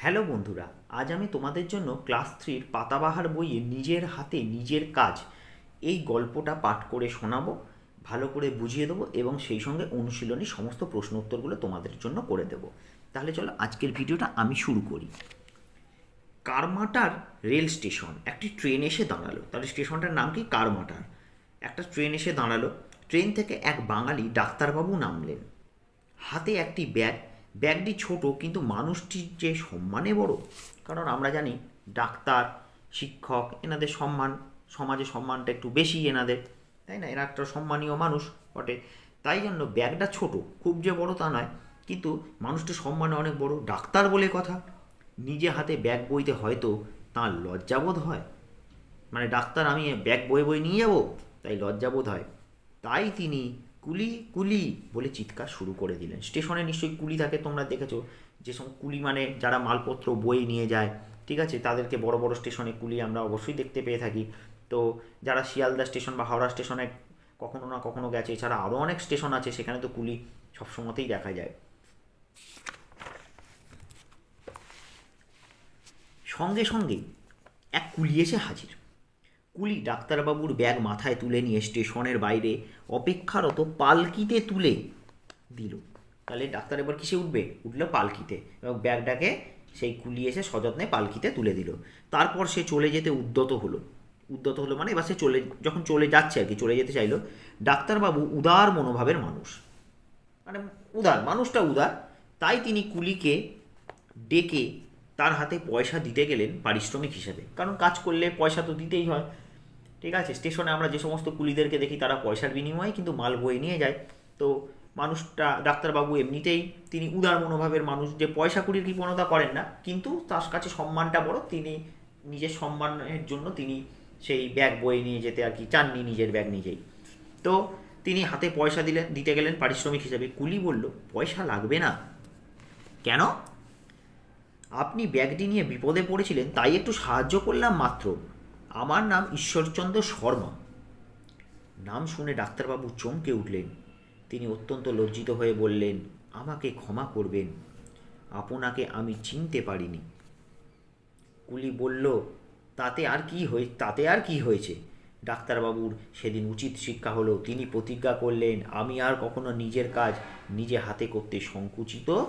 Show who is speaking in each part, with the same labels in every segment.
Speaker 1: Hello বন্ধুরা, আজ আমি তোমাদের জন্য ক্লাস থ্রির পাতাবাহার বইয়ে নিজের হাতে নিজের কাজ এই গল্পটা পাঠ করে শোনাবো, ভালো করে বুঝিয়ে দেবো এবং সেই সঙ্গে অনুশীলনী সমস্ত প্রশ্ন উত্তরগুলো তোমাদের জন্য করে দেবো। তাহলে চলো আজকের ভিডিওটা আমি শুরু করি। কারমাটার রেল স্টেশন, একটি ট্রেন এসে দাঁড়াল। তাহলে স্টেশনটার নাম কি? কারমাটার। একটা ট্রেন এসে দাঁড়াল। ট্রেন থেকে এক বাঙালি ডাক্তারবাবু নামলেন। হাতে একটি ব্যাগ ব্যাগটি ছোট, কিন্তু মানুষটির যে সম্মানে বড়। কারণ আমরা জানি, ডাক্তার, শিক্ষক, এনাদের সম্মান সমাজে সম্মানটা একটু বেশি এনাদের। তাই না? এরা একটা সম্মানীয় মানুষ বটে। তাই জন্য ব্যাগটা ছোট, খুব যে বড় তা নয়। কিন্তু মানুষটির সম্মানে অনেক বড় ডাক্তার বলে কথা। নিজে হাতে ব্যাগ বইতে হয়তো তাঁর লজ্জাবোধ হয়। মানে ডাক্তার, আমি ব্যাগ বয়ে বয়ে নিয়ে যাব? তাই লজ্জাবোধ হয়। তাই তিনি কুলি কুলি বলে চিৎকার শুরু করে দিলেন। স্টেশনে নিশ্চয়ই কুলি থাকে, তোমরা দেখেছ। যে সব কুলি মানে যারা মালপত্র বয়ে নিয়ে যায়, ঠিক আছে? তাদেরকে বড় বড় স্টেশনে কুলি আমরা অবশ্যই দেখতে পেয়ে থাকি। তো যারা শিয়ালদা স্টেশন বা হাওড়া স্টেশনে কখনো না কখনো গেছে, এছাড়া আরও অনেক স্টেশন আছে, সেখানে তো কুলি সবসময়তেই দেখা যায়। সঙ্গে সঙ্গেই এক কুলি এসে হাজির। কুলি ডাক্তারবাবুর ব্যাগ মাথায় তুলে নিয়ে স্টেশনের বাইরে অপেক্ষারত পালকিতে তুলে দিল। তাহলে ডাক্তার এবার কিসে উঠবে? উঠল পালকিতে এবং ব্যাগটাকে সেই কুলি এসে সযত্নে পালকিতে তুলে দিল। তারপর সে চলে যেতে উদ্যত হলো। উদ্যত হলো মানে এবার সে চলে, যখন চলে যাচ্ছে আর কি, চলে যেতে চাইলো, ডাক্তারবাবু উদার মনোভাবের মানুষ। মানে উদার, মানুষটা উদার। তাই তিনি কুলিকে ডেকে তার হাতে পয়সা দিতে গেলেন পারিশ্রমিক হিসেবে। কারণ কাজ করলে পয়সা তো দিতেই হয়। ঠিক আছে? স্টেশনে আমরা যে সমস্ত কুলিদেরকে দেখি, তারা পয়সার বিনিময়ে কিন্তু মাল বয়ে নিয়ে যায়। তো মানুষটা, ডাক্তারবাবু এমনিতেই তিনি উদার মনোভাবের মানুষ, যে পয়সা কুড়ির কৃপণতা করেন না, কিন্তু তার কাছে সম্মানটা বড়। তিনি নিজের সম্মানের জন্য তিনি সেই ব্যাগ বয়ে নিয়ে যেতে আর কি চাননি, নিজের ব্যাগ নিজেই। তো তিনি হাতে পয়সা দিলেন, দিতে গেলেন পারিশ্রমিক হিসাবে। কুলি বলল, পয়সা লাগবে না। কেন? আপনি ব্যাগটি নিয়ে বিপদে পড়েছিলেন, তাই একটু সাহায্য করলাম মাত্র। আমার নাম ঈশ্বরচন্দ্র শর্মা। নাম শুনে ডাক্তারবাবু চমকে উঠলেন। তিনি অত্যন্ত লজ্জিত হয়ে বললেন, আমাকে ক্ষমা করবেন। আপনাকে আমি চিনতে পারিনি। কুলি বলল, তাতে আর কি হয়ে, তাতে আর কি হয়েছে? ডাক্তারবাবুর সেদিন উচিত শিক্ষা হলো, তিনি প্রতিজ্ঞা করলেন, আমি আর কখনো নিজের কাজ নিজে হাতে করতে সংকুচিত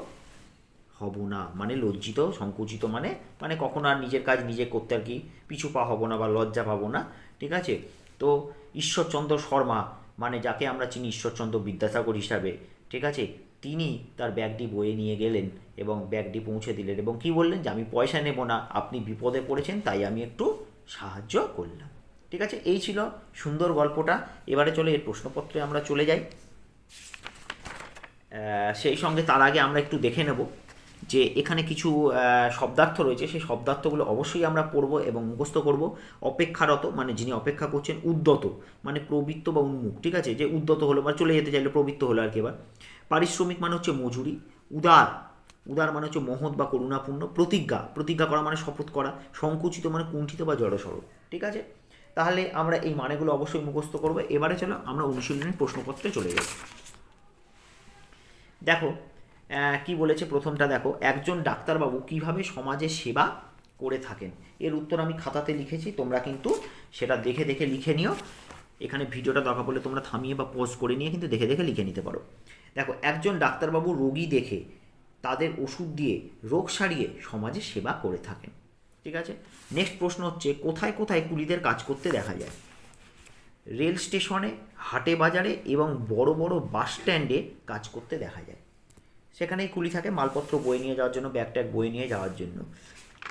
Speaker 1: হব না। মানে লজ্জিত, সংকুচিত মানে? মানে কখনো আর নিজের কাজ নিজে করতে আর কি পিছু পা হব না বা লজ্জা পাবো না, ঠিক আছে? তো ঈশ্বরচন্দ্র শর্মা মানে যাকে আমরা চিনি ঈশ্বরচন্দ্র বিদ্যাসাগর হিসাবে, ঠিক আছে? তিনি তার ব্যাগটি বয়ে নিয়ে গেলেন এবং ব্যাগটি পৌঁছে দিলেন এবং কি বললেন? যে আমি পয়সা নেব না, আপনি বিপদে পড়েছেন, তাই আমি একটু সাহায্য করলাম। ঠিক আছে? এই ছিল সুন্দর গল্পটা। এবারে চলে, এর প্রশ্নপত্রে আমরা চলে যাই। সেই সঙ্গে তার আগে আমরা একটু দেখে নেব। যে এখানে কিছু শব্দার্থ রয়েছে, সেই শব্দার্থগুলো অবশ্যই আমরা পড়ব এবং মুখস্থ করব। অপেক্ষারত মানে যিনি অপেক্ষা করছেন, উদ্যত মানে প্রবৃত্ত বা উন্মুখ ঠিক আছে? যে উদ্যত হলো, বা চলে যেতে চাইলে প্রবৃত্ত হলো আর কি এবার। পারিশ্রমিক মানে হচ্ছে মজুরি, উদার উদার মানে হচ্ছে মহৎ বা করুণাপূর্ণ, প্রতিজ্ঞা প্রতিজ্ঞা করা মানে শপথ করা, সংকুচিত মানে কুণ্ঠিত বা জড়সড়, ঠিক আছে? তাহলে আমরা এই মানেগুলো অবশ্যই মুখস্থ করব। এবারে চলো আমরা অনুশীলনের প্রশ্নপত্রে চলে যাই। দেখো কি বলেছে প্রথমটা দেখো, একজন ডাক্তারবাবু কীভাবে সমাজে সেবা করে থাকেন? এর উত্তর আমি খাতাতে লিখেছি, তোমরা কিন্তু সেটা দেখে দেখে লিখে নিও। এখানে ভিডিওটা দরকার পড়লে তোমরা থামিয়ে বা পোজ করে নিয়ে কিন্তু দেখে দেখে লিখে নিতে পারো। দেখো, একজন ডাক্তারবাবু রোগী দেখে তাদের ওষুধ দিয়ে রোগ সারিয়ে সমাজে সেবা করে থাকেন। ঠিক আছে? নেক্সট প্রশ্ন হচ্ছে, কোথায় কোথায় কুলিদের কাজ করতে দেখা যায়? রেল স্টেশনে, হাটে বাজারে এবং বড় বড় বাস স্ট্যান্ডে কাজ করতে দেখা যায়। সেখানেই কুলি থাকে, মালপত্র বয়ে নিয়ে যাওয়ার জন্য ব্যাগ ট্যাগ বয়ে নিয়ে যাওয়ার জন্য।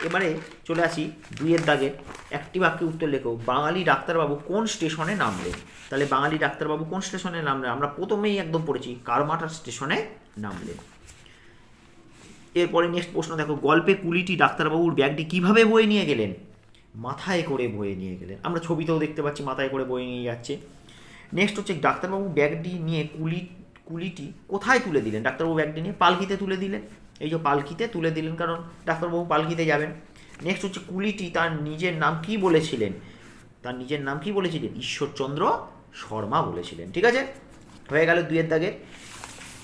Speaker 1: এবারে চলে আসি দুইয়ের দাগের একটি বাক্যে উত্তর লেখো, বাঙালি ডাক্তারবাবু কোন স্টেশনে নামলেন? তাহলে বাঙালি ডাক্তারবাবু কোন স্টেশনে নামলেন? আমরা প্রথমেই একদম পড়েছি, কারমাটার স্টেশনে নামলেন। এরপরে নেক্সট প্রশ্ন দেখো, গল্পে কুলিটি ডাক্তারবাবুর ব্যাগটি কীভাবে বয়ে নিয়ে গেলেন? মাথায় করে বয়ে নিয়ে গেলেন। আমরা ছবিতেও দেখতে পাচ্ছি মাথায় করে বয়ে নিয়ে যাচ্ছে। নেক্সট হচ্ছে, ডাক্তারবাবু ব্যাগটি নিয়ে কুলি কুলিটি কোথায় তুলে দিলেন? ডাক্তারবাবু ব্যাগটি নিয়ে পালকিতে তুলে দিলেন। এই যে পালকিতে তুলে দিলেন কারণ ডাক্তারবাবু পালকিতে যাবেন। নেক্সট হচ্ছে কুলিটি, তার নিজের নাম কি বলেছিলেন? তার নিজের নাম কি বলেছিলেন? ঈশ্বরচন্দ্র শর্মা বলেছিলেন। ঠিক আছে? হয়ে গেল দুইয়ের দাগে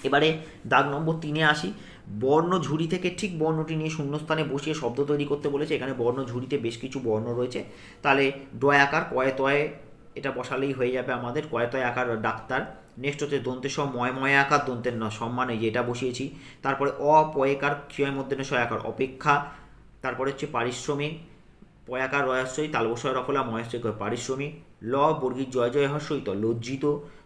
Speaker 1: এবারে দাগ নম্বর তিনে আসি। বর্ণ ঝুড়ি থেকে ঠিক বর্ণটি নিয়ে শূন্যস্থানে বসিয়ে শব্দ তৈরি করতে বলেছে। এখানে বর্ণ ঝুড়িতে বেশ কিছু বর্ণ রয়েছে। তাহলে ডয় আকার, কয়ে তয়ে এটা বসালেই হয়ে যাবে আমাদের। কয়ে তয়ে আকার ডাক্তার? নেক্সট হচ্ছে দন্তের সব ময় ময় আকার, দন্তের ন সম্মানে যেটা বসিয়েছি। তারপরে অপয়েকার ক্ষয় মধ্যে সয় আকার, অপেক্ষা। তারপরে হচ্ছে পারিশ্রমিক পয়াকার রয়াশ্রয়ী, তালবসয়, রফলা, ময়াশ্রয় কয় পারিশ্রমিক। ল, বর্গীর জয় জয় হর্ষইত লজ্জিত।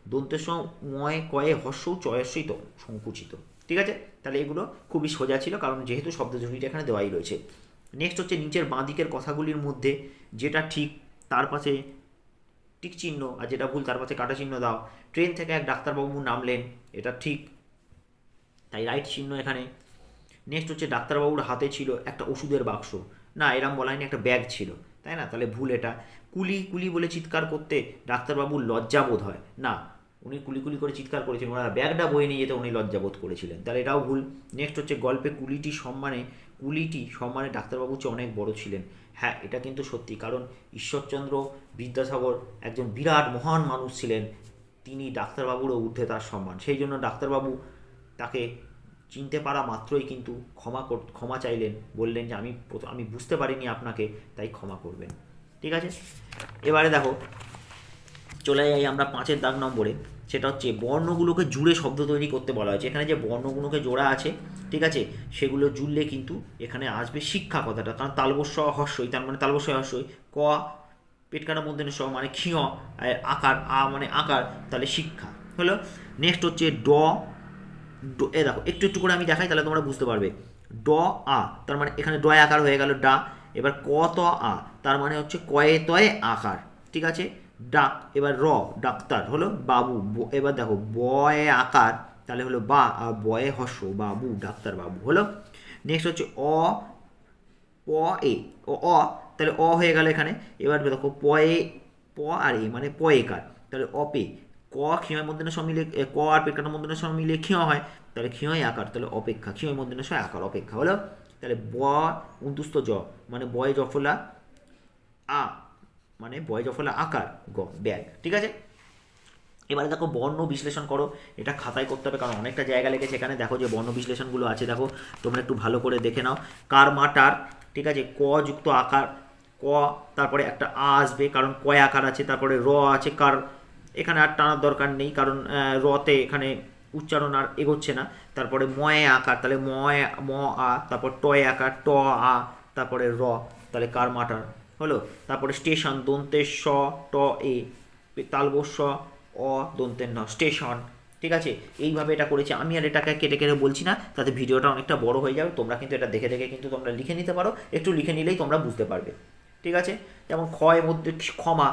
Speaker 1: দন্তের সঙ্গে ময়, কয়ে, হর্ষ চয়স্বইত সংকুচিত। ঠিক আছে? তাহলে এগুলো খুবই সোজা ছিল, কারণ যেহেতু শব্দ জড়িটা এখানে দেওয়াই রয়েছে। নেক্সট হচ্ছে নিচের বাঁ দিকের কথাগুলির মধ্যে যেটা ঠিক, তার পাশে টিক চিহ্ন, আর যেটা ভুল তার পাশে কাটা চিহ্ন দাও। ট্রেন থেকে এক ডাক্তারবাবু নামলেন, এটা ঠিক। তাই রাইট চিহ্ন এখানে। নেক্সট হচ্ছে ডাক্তারবাবুর হাতে ছিল একটা ওষুধের বাক্স। না, এরম বলা হয়নি একটা ব্যাগ ছিল। তাই না? তাহলে ভুল এটা। কুলি কুলি বলে চিৎকার করতে ডাক্তারবাবুর লজ্জা বোধ হয়। না উনি কুলি কুলি করে চিৎকার করেছিলেন ওনারা ব্যাগটা বয়ে নিয়ে যেতে উনি লজ্জাবোধ করেছিলেন। তাহলে এটাও ভুল। নেক্সট হচ্ছে গল্পে কুলিটি সম্মানে কুলিটি সম্মানে ডাক্তারবাবু চেয়ে অনেক বড় ছিলেন। হ্যাঁ এটা কিন্তু সত্যি, কারণ ঈশ্বরচন্দ্র বিদ্যাসাগর একজন বিরাট, মহান মানুষ ছিলেন। তিনি ডাক্তারবাবুরও ঊর্ধ্বে তার সম্মান। সেই জন্য ডাক্তারবাবু তাকে চিনতে পারা মাত্রই কিন্তু ক্ষমা ক্ষমা চাইলেন। বললেন যে, আমি আমি বুঝতে পারিনি আপনাকে, তাই ক্ষমা করবেন। ঠিক আছে? এবারে দেখো চলে যাই আমরা পাঁচের দাগ নম্বরে, সেটা হচ্ছে বর্ণগুলোকে জুড়ে শব্দ তৈরি করতে বলা হয়েছে। এখানে যে বর্ণগুলোকে জোড়া আছে, ঠিক আছে, সেগুলো জুড়লে কিন্তু এখানে আসবে শিক্ষা কথাটা, কারণ তালবস্য হর্ষই তার মানে তালবস্য হর্ষই ক, পেটকাটা মধ্যে স মানে ক্ষিয় আকার, আ মানে আকার, তাহলে শিক্ষা। হলো নেক্সট হচ্ছে ড- এ দেখো, একটু একটু করে আমি দেখাই, তাহলে তোমরা বুঝতে পারবে। ড, আ, তার মানে এখানে ডয় আকার হয়ে গেল ডা, এবার ক, ত, আ, তার মানে হচ্ছে কয়ে, তয়ে, আকার, ঠিক আছে? ডাক এবার র ডাক্তার হলো বাবু এবার দেখো বয়ে আকার তাহলে হলো বা আর বয়ে হর্ষ বাবু ডাক্তার বাবু হলো। নেক্সট হচ্ছে অ প এ ও অ তাহলে অ হয়ে গেল এখানে। এবার দেখো পয়ে প আর এ মানে প পয়েকার। তাহলে অপে ক ক্ষীয় মধ্যে সমিলে এ, ক আর পেটকাটার মধ্যে সমিলে ক্ষীয় হয়। তাহলে ক্ষীয় আকার তাহলে অপেক্ষা ক্ষীয় মধ্যে সয় আকার অপেক্ষা হলো। তাহলে ব উন্তুস্ত জ মানে বয় জফলা আ মানে বয় জফলা আকার, গ, ব্যাগ, ঠিক আছে? এবারে দেখো বর্ণ বিশ্লেষণ করো, এটা খাতায় করতে হবে কারণ অনেকটা জায়গা লেগেছে এখানে। দেখো যে বর্ণ বিশ্লেষণগুলো আছে, দেখো, তোমরা একটু ভালো করে দেখে নাও। কার মাটার ঠিক আছে, ক যুক্ত আকার, ক, তারপরে একটা আ আসবে, কারণ কয় আকার আছে, তারপরে র আছে, কার, এখানে আর টানার দরকার নেই, কারণ রতে এখানে উচ্চারণ আর এগোচ্ছে না। তারপরে ময়ে আকার, তাহলে ময়, ম, আ, তারপর টয় আকার, ট, আ, তারপরে র, তাহলে কার মাটার হলো, তারপরে স্টেশন, দন্তের স, ট, এ তালবস্য অ, দন্তের ন, স্টেশন, ঠিক আছে? এইভাবে এটা করেছি। আমি আর এটাকে কেটে কেটে বলছি না, তাতে ভিডিওটা অনেকটা বড় হয়ে যাবে। তোমরা কিন্তু এটা দেখে দেখে কিন্তু তোমরা লিখে নিতে পারো। একটু লিখে নিলেই তোমরা বুঝতে পারবে, ঠিক আছে? যেমন ক্ষয়ের মধ্যে ক্ষমা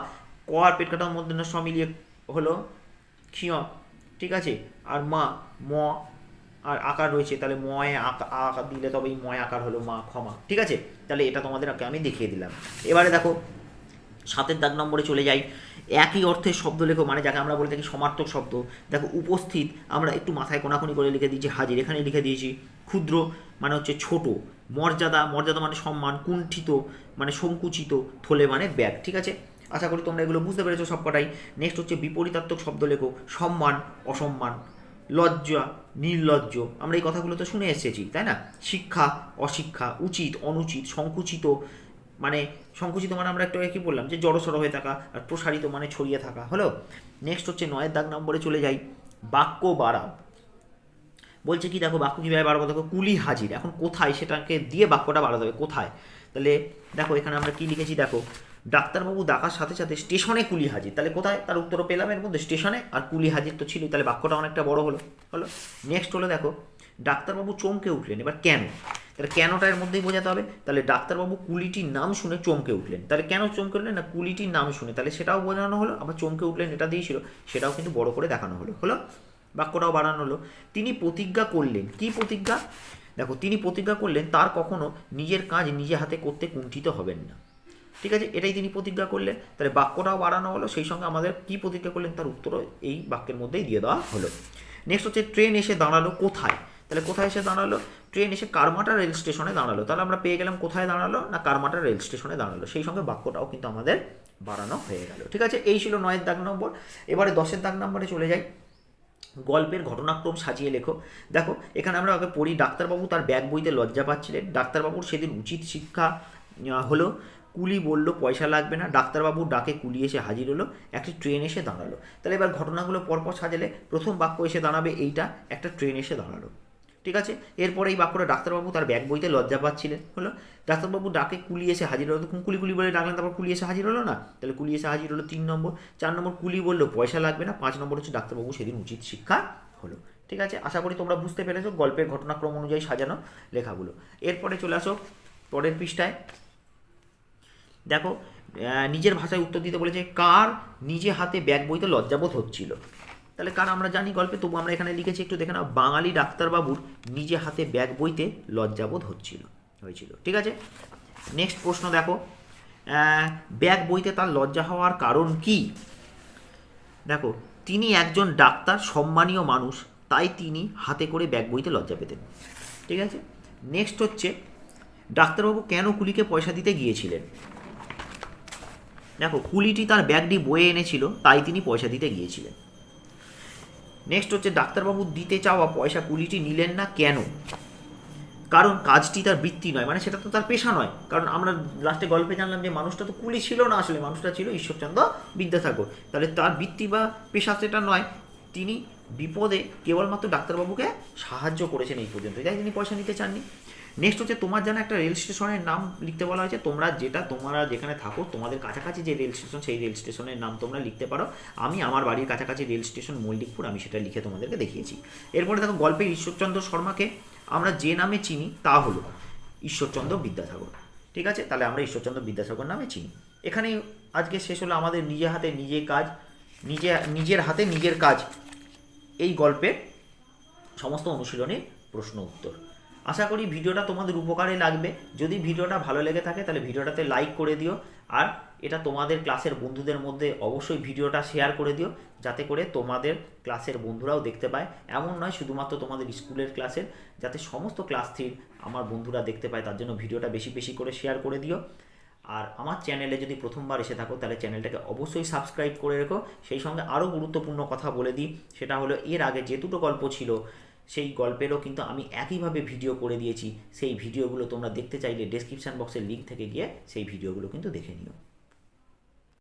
Speaker 1: ক আর পেট কাটার মধ্যে না সমিলিয়ে হলো, ক্ষিয়, ঠিক আছে? আর মা, ম আর আকার রয়েছে, তাহলে ময় আকা দিলে তবেই ময় আকার হলো মা ক্ষমা। ঠিক আছে? তাহলে এটা তোমাদের আমি দেখিয়ে দিলাম। এবারে দেখো, সাতের দাগ নম্বরে চলে যাই। একই অর্থের শব্দ লেখো মানে যাকে আমরা বলে থাকি সমার্থক শব্দ। দেখো, উপস্থিত, আমরা একটু মাথায় কোনাকুনি করে লিখে দিয়েছি, হাজির। এখানে লিখে দিয়েছি, ক্ষুদ্র মানে হচ্ছে ছোট। মর্যাদা মর্যাদা মানে সম্মান, কুণ্ঠিত মানে সংকুচিত, থলে মানে ব্যাগ। ঠিক আছে? আশা করি তোমরা এগুলো বুঝতে পেরেছ সবকটাই। নেক্সট হচ্ছে বিপরীতাত্মক শব্দ লেখো, সম্মান, অসম্মান। লজ্জা, নির্লজ্জ। আমরা এই কথাগুলো তো শুনে এসেছি, তাই না? শিক্ষা, অশিক্ষা, উচিত, অনুচিত, সংকুচিত মানে সংকুচিত মানে আমরা একটু কি বললাম, যে জড়সড় হয়ে থাকা আর প্রসারিত মানে ছড়িয়ে থাকা, হলো? নেক্সট হচ্ছে নয়ের দাগ নম্বরে চলে যাই। বাক্য বাড়াও। বলছে কি দেখো, বাক্য কীভাবে বাড়াবো? দেখো, কুলি হাজির। এখন কোথায়? সেটাকে দিয়ে বাক্যটা বাড়াতে হবে। কোথায়? তাহলে দেখো, এখানে আমরা কি লিখেছি? দেখো, ডাক্তারবাবু ডাকার সাথে সাথে স্টেশনে কুলি হাজির। তাহলে কোথায়? তার উত্তরও পেলাম এর মধ্যে, স্টেশনে। আর কুলি হাজির তো ছিলই, তাহলে বাক্যটা অনেকটা বড় হলো। হলো? নেক্সট হলো দেখো, ডাক্তারবাবু চমকে উঠলেন। এবার কেন? তাহলে কেনটা এর মধ্যেই বোঝাতে হবে। তাহলে ডাক্তারবাবু কুলিটির নাম শুনে চমকে উঠলেন। তাহলে কেন চমকে উঠলেন? না, কুলিটির নাম শুনে। তাহলে সেটাও বোঝানো হলো, আবার চমকে উঠলেন এটা দিয়েছিল সেটাও কিন্তু বড় করে দেখানো হলো। হলো? বাক্যটাও বাড়ানো হলো। তিনি প্রতিজ্ঞা করলেন। কি প্রতিজ্ঞা? দেখো, তিনি প্রতিজ্ঞা করলেন, তার কখনো নিজের কাজ নিজে হাতে করতে কুণ্ঠিত হবেন না। ঠিক আছে? এটাই তিনি প্রতিজ্ঞা করলেন। তাহলে বাক্যটাও বাড়ানো হলো। সেই সঙ্গে আমাদের কি প্রতিজ্ঞা করলেন? তার উত্তরও এই বাক্যের মধ্যেই দিয়ে দেওয়া হলো। নেক্সট হচ্ছে ট্রেন এসে দাঁড়াল কোথায়? তাহলে কোথায় এসে দাঁড়াল? ট্রেন এসে কারমাটা রেল স্টেশনে দাঁড়াল। তাহলে আমরা পেয়ে গেলাম কোথায় দাঁড়াল? না, কারমাটা রেল স্টেশনে দাঁড়াল। সেই সঙ্গে বাক্যটাও কিন্তু আমাদের বাড়ানো হয়ে গেল। ঠিক আছে? এই ছিল নয়ের দাগ নম্বর। এবারে দশের দাগ নম্বরে চলে যাই। গল্পের ঘটনাক্রম সাজিয়ে লেখো। দেখো, এখানে আমরা আগে পড়ি, ডাক্তারবাবু তার ব্যাগ বইতে লজ্জা পাচ্ছিলেন। ডাক্তারবাবুর সেদিন উচিত শিক্ষা হলো কুলি বলল, পয়সা লাগবে না। ডাক্তারবাবুর ডাকে কুলি এসে হাজির হলো, একটি ট্রেন এসে দাঁড়াল। তাহলে এবার ঘটনাগুলো পরপর সাজালে প্রথম বাক্য এসে দাঁড়াবে এইটা, একটা ট্রেন এসে দাঁড়াল। ঠিক আছে? এরপরে এই বাক্যটা ডাক্তারবাবু তার ব্যাগ বইতে লজ্জা পাচ্ছিলেন। হলো, ডাক্তারবাবু ডাকে কুলি এসে হাজির হলো। তখন কুলি কুলি বলে ডাকলেন, তারপর কুলি এসে হাজির হলো না? তাহলে কুলি এসে হাজির হলো তিন নম্বর। চার নম্বর কুলি বলল, পয়সা লাগবে না। পাঁচ নম্বর হচ্ছে ডাক্তারবাবু সেদিন উচিত শিক্ষা হলো। ঠিক আছে? আশা করি তোমরা বুঝতে পেরেছ। গল্পের ঘটনাক্রম অনুযায়ী সাজানো লেখাগুলো। এরপরে চলে আসো পরের পৃষ্ঠায়। দেখো নিজের ভাষায় উত্তর দিতে বলেছে, কার নিজে হাতে ব্যাগ বইতে লজ্জাবোধ হচ্ছিল? তাহলে কারণ আমরা জানি গল্পে, তবু আমরা এখানে লিখেছি একটু দেখে নাও, বাঙালি ডাক্তারবাবুর নিজে হাতে ব্যাগ বইতে লজ্জাবোধ হচ্ছিল, হয়েছিল, ঠিক আছে? নেক্সট প্রশ্ন দেখো ব্যাগ বইতে তার লজ্জা হওয়ার কারণ কি? দেখো, তিনি একজন ডাক্তার, সম্মানীয় মানুষ, তাই তিনি হাতে করে ব্যাগ বইতে লজ্জা পেতেন, ঠিক আছে? নেক্সট হচ্ছে, ডাক্তারবাবু কেন কুলিকে পয়সা দিতে গিয়েছিলেন? দেখো, কুলিটি তার ব্যাগটি বয়ে এনেছিল, তাই তিনি পয়সা দিতে গিয়েছিলেন। নেক্সট হচ্ছে ডাক্তারবাবু দিতে চাওয়া পয়সা কুলিটি নিলেন না কেন? কারণ কাজটি তার বৃত্তি নয় মানে সেটা তো তার পেশা নয়। কারণ আমরা লাস্টে গল্পে জানলাম যে মানুষটা তো কুলি ছিল না আসলে, মানুষটা ছিল ঈশ্বরচন্দ্র বিদ্যাসাগর। তাহলে তার বৃত্তি বা পেশা সেটা নয়। তিনি বিপদে কেবলমাত্র ডাক্তারবাবুকে সাহায্য করেছেন এই পর্যন্ত। তাই তিনি পয়সা নিতে চাননি। নেক্সট হচ্ছে, তোমার জানা একটা রেল স্টেশনের নাম লিখতে বলা হয়েছে। তোমরা যেটা তোমরা যেখানে থাকো, তোমাদের কাছাকাছি যে রেল স্টেশন সেই রেল স্টেশনের নাম তোমরা লিখতে পারো। আমি আমার বাড়ির কাছাকাছি রেল স্টেশন মল্লিকপুর, আমি সেটা লিখে তোমাদেরকে দেখিয়েছি। এরপরে দেখো গল্পের ঈশ্বরচন্দ্র শর্মাকে আমরা যে নামে চিনি, তা হলো ঈশ্বরচন্দ্র বিদ্যাসাগর। ঠিক আছে? তাহলে আমরা ঈশ্বরচন্দ্র বিদ্যাসাগর নামে চিনি। এখানেই আজকে শেষ হলো আমাদের নিজে হাতে নিজে কাজ, নিজে, নিজের হাতে নিজের কাজ। এই গল্পের সমস্ত অনুশীলনের প্রশ্ন উত্তর। আশা করি ভিডিওটা তোমাদের উপকারে লাগবে। যদি ভিডিওটা ভালো লেগে থাকে, তাহলে ভিডিওটাতে লাইক করে দিও। আর এটা তোমাদের ক্লাসের বন্ধুদের মধ্যে অবশ্যই ভিডিওটা শেয়ার করে দিও, যাতে করে তোমাদের ক্লাসের বন্ধুরাও দেখতে পায়। এমন নয় শুধুমাত্র তোমাদের স্কুলের ক্লাসের, যাতে সমস্ত ক্লাস থ্রির আমার বন্ধুরা দেখতে পায়, তার জন্য ভিডিওটা বেশি বেশি করে শেয়ার করে দিও। আর আমার চ্যানেলে যদি প্রথমবার এসে থাকো, তাহলে চ্যানেলটাকে অবশ্যই সাবস্ক্রাইব করে রেখো। সেই সঙ্গে আরও গুরুত্বপূর্ণ কথা বলে দিই, সেটা হলো এর আগে যে দুটো গল্প ছিল, সেই গল্পেরও কিন্তু আমি একইভাবে ভিডিও করে দিয়েছি। সেই ভিডিওগুলো তোমরা দেখতে চাইলে ডেসক্রিপশান বক্সের লিঙ্ক থেকে গিয়ে সেই ভিডিওগুলো কিন্তু দেখে নিও।